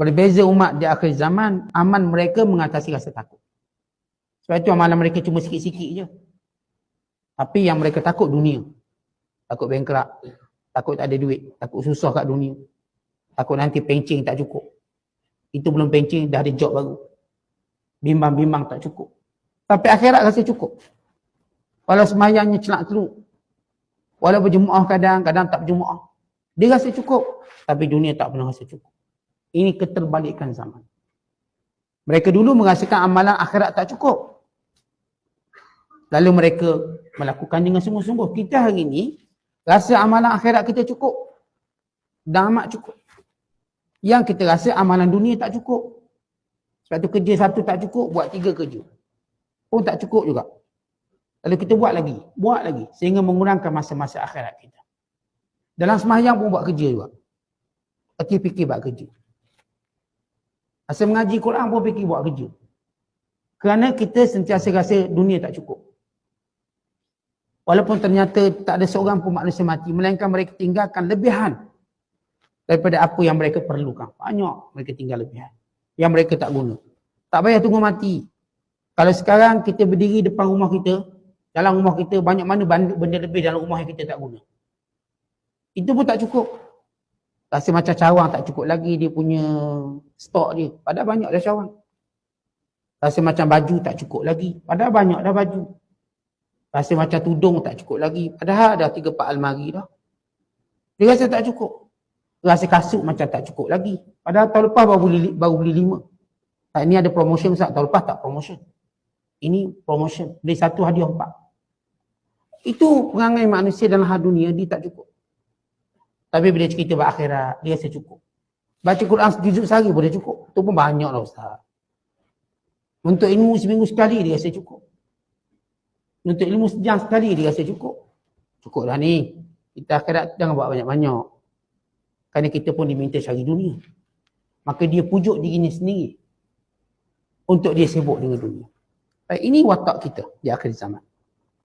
Berbeza umat di akhir zaman, aman mereka mengatasi rasa takut. Sebab itu amalan mereka cuma sikit-sikit je. Tapi yang mereka takut dunia. Takut bankrupt. Takut tak ada duit. Takut susah kat dunia. Takut nanti pencing tak cukup. Itu belum pencing, dah ada job baru. Bimbang-bimbang tak cukup. Tapi akhirat rasa cukup. Walau semayangnya celak teluk. Walau berjemaah kadang, kadang tak berjemaah. Dia rasa cukup. Tapi dunia tak pernah rasa cukup. Ini keterbalikan zaman. Mereka dulu merasakan amalan akhirat tak cukup. Lalu mereka melakukan dengan sungguh-sungguh. Kita hari ini rasa amalan akhirat kita cukup. Dan amat cukup. Yang kita rasa amalan dunia tak cukup. Sebab tu kerja satu tak cukup, buat tiga kerja. Pun tak cukup juga. Lalu kita buat lagi, buat lagi. Sehingga mengurangkan masa-masa akhirat kita. Dalam semayang pun buat kerja juga. Erti fikir buat kerja. Asal mengaji Quran pun fikir buat kerja. Kerana kita sentiasa rasa dunia tak cukup. Walaupun ternyata tak ada seorang pun manusia mati. Melainkan mereka tinggalkan lebihan. Daripada apa yang mereka perlukan. Banyak mereka tinggal lebihan. Yang mereka tak guna. Tak payah tunggu mati. Kalau sekarang kita berdiri depan rumah kita. Dalam rumah kita banyak mana benda lebih dalam rumah yang kita tak guna. Itu pun tak cukup. Rasa macam cawang tak cukup lagi dia punya stok dia. Padahal banyak dah cawang. Rasa macam baju tak cukup lagi. Padahal banyak dah baju. Rasa macam tudung tak cukup lagi. Padahal dah tiga empat almari dah. Dia rasa tak cukup. Rasa kasut macam tak cukup lagi. Padahal tahun lepas baru beli, baru beli lima. Tak, ini ada promotion Ustaz. Tahun lepas tak promotion. Ini promotion. Beli satu hadiah empat. Itu perangai manusia dalam hal dunia dia tak cukup. Tapi bila cerita berakhirat, dia rasa cukup. Baca Quran sejujur sehari boleh cukup. Itu pun banyak lah Ustaz. Untuk ilmu seminggu sekali dia rasa cukup. Untuk ilmu sejam sekali dia rasa cukup. Cukup dah ni. Kita akhirat jangan buat banyak-banyak. Kerana kita pun diminta cari dunia. Maka dia pujuk dirinya sendiri. Untuk dia sibuk dengan dunia. Baik, ini watak kita di akhir zaman.